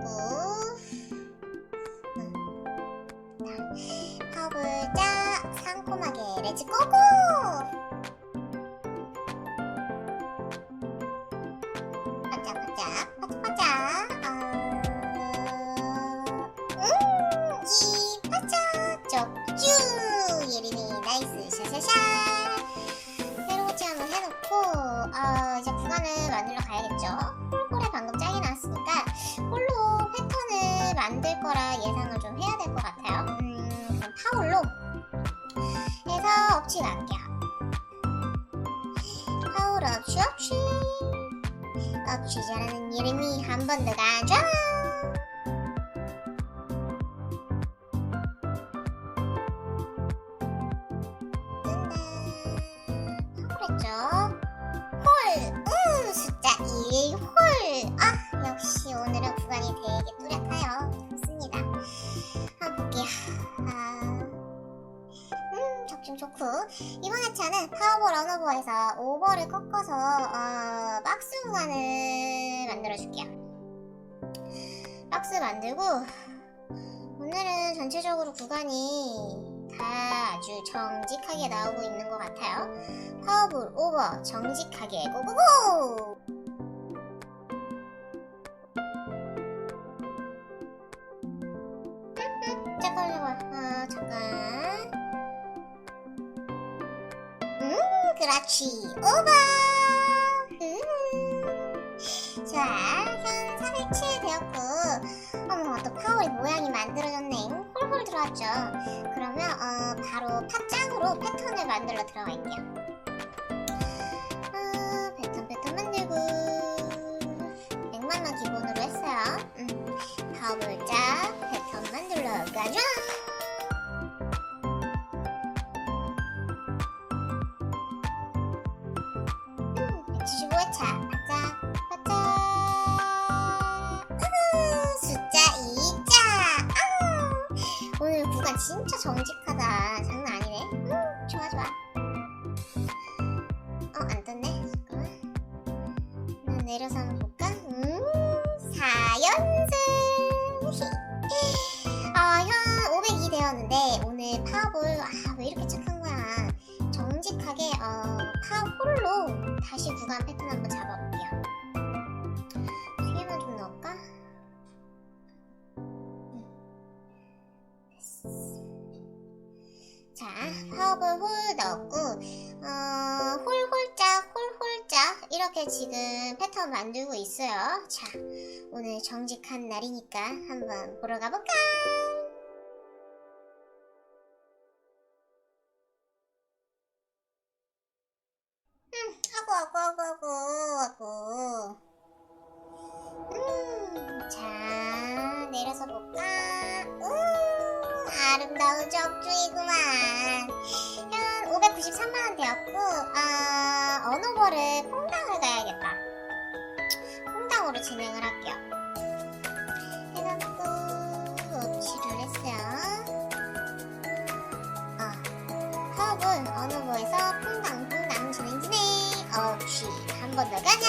55만 해갖고 음. 상콤하게 렛츠 고고! 샤샤샤 새로 고치 한번 해놓고 어, 이제 구간을 만들러 가야겠죠 거라 예상을 좀 해야 될 것 같아요. 음, 그럼 파홀로 해서 업치 갈게요. 파울 업치 업치 업치 잘하는 예림이 한 번 더 가자 그랬죠? 파워볼 언어버에서 오버를 꺾어서, 어, 박스 구간을 만들어줄게요. 박스 만들고, 오늘은 전체적으로 구간이 다 아주 정직하게 나오고 있는 것 같아요. 파워볼 오버 정직하게 고고고! 잠깐 잠깐 아 잠깐 그렇지. 오버! 음. 자현 307 되었고. 어머 또 파워의 모양이 만들어졌네. 홀홀 들어왔죠. 그러면 어, 바로 팥장으로 패턴을 만들러 들어갈게요. 아, 패턴 패턴 만들고. 100만만 기본으로 했어요. 음, 파워볼자 패턴 만들러 가자 진짜 정직하다 장난 아니네 음, 좋아 좋아 어, 안 떴네. 잠깐만. 음, 내려서 한번 볼까? 음, 4연승! 아, 현502 되었는데, 오늘 파볼, 아, 왜 이렇게 착한 거야. 정직하게, 어, 파홀로 다시 구간 패턴 한번 잡아볼게요. 이렇게 지금 패턴 만들고 있어요. 자, 오늘 정직한 날이니까 한번 보러 가볼까? 음, 하고, 하고, 하고, 하고, 하고. 음, 자, 내려서 볼까? 음, 아름다운 적중이구만. 현 593만 원 되었고, 아, 언어버를 파업은 언어버에서 퐁당, 퐁당 진행, 진행. 어치, 한번 더 가자.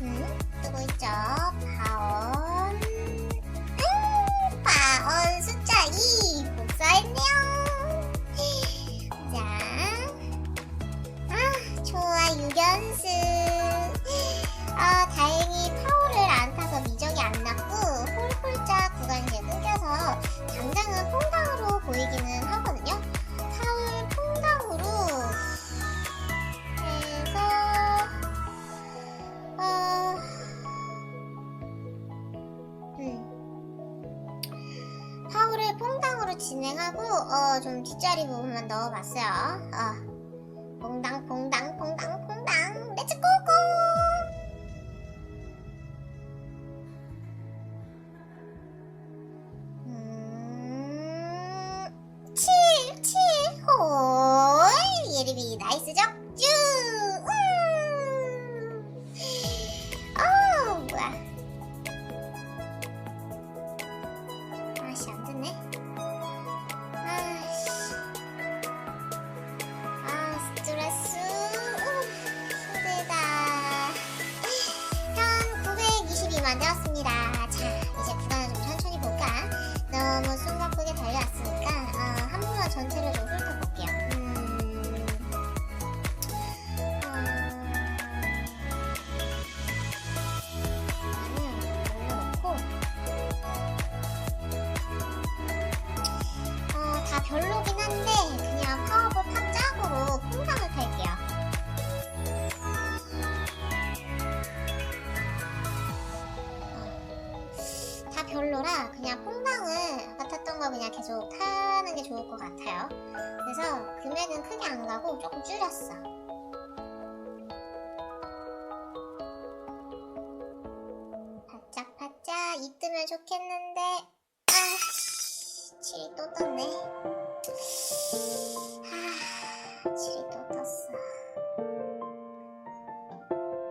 음, 뜨고 있죠. 진행하고 어, 좀 뒷자리 부분만 넣어봤어요. 어. 퐁당 퐁당 퐁당 퐁당 만들 별로라 그냥 아까 탔던 거 그냥 계속 타는 게 좋을 것 같아요. 그래서 금액은 크게 안 가고 조금 줄였어. 바짝바짝 이 뜨면 좋겠는데 아씨 칠이 또 떴네. 아 칠이 또 떴어.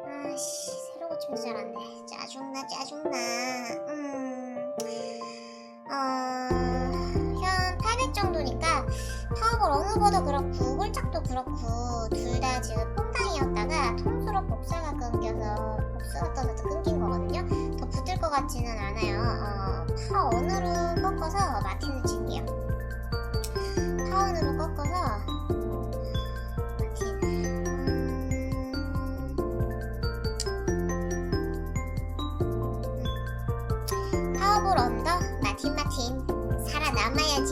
아씨 새로 고치면 잘안 돼 짜증나 짜증나 음. 어, 현800 정도니까 파워볼 어느버도 그렇고 홀짝도 그렇고 둘 다 지금 퐁당이었다가 통수로 복사가 끊겨서 복사가 떠서 끊긴 거거든요. 더 붙을 것 같지는 않아요. 어, 파 어느로 꺾어서 마틴을 칠게요. 파 어느로 꺾어서 마틴 음. 파워볼 언더 마틴 마틴 남아야지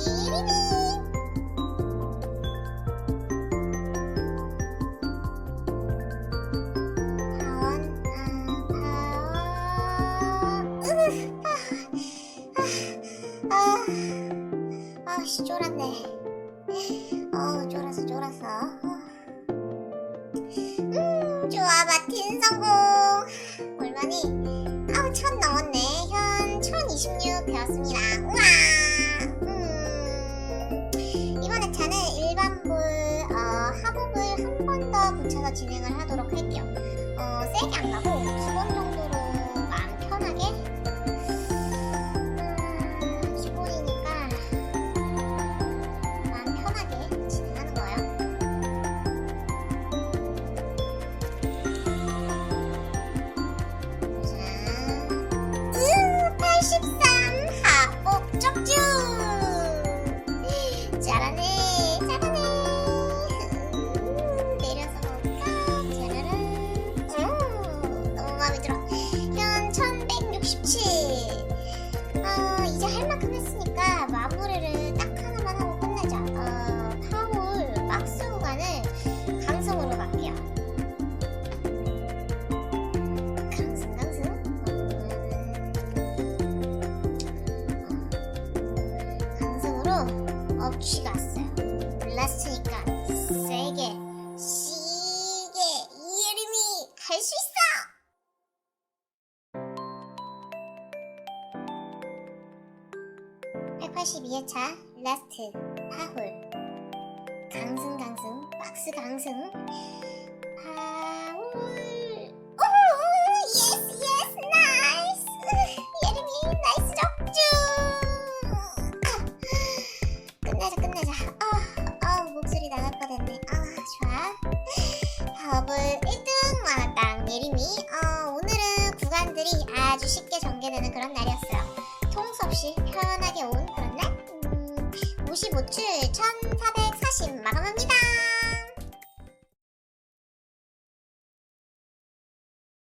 아 아씨 어 쫄았어 음 좋아 마틴 성공 더 붙여 갔어요. 라스트니까 세게 시게 이예림이 할수 있어! (182회차) 라스트 파홀. 강승 강승 박스 강승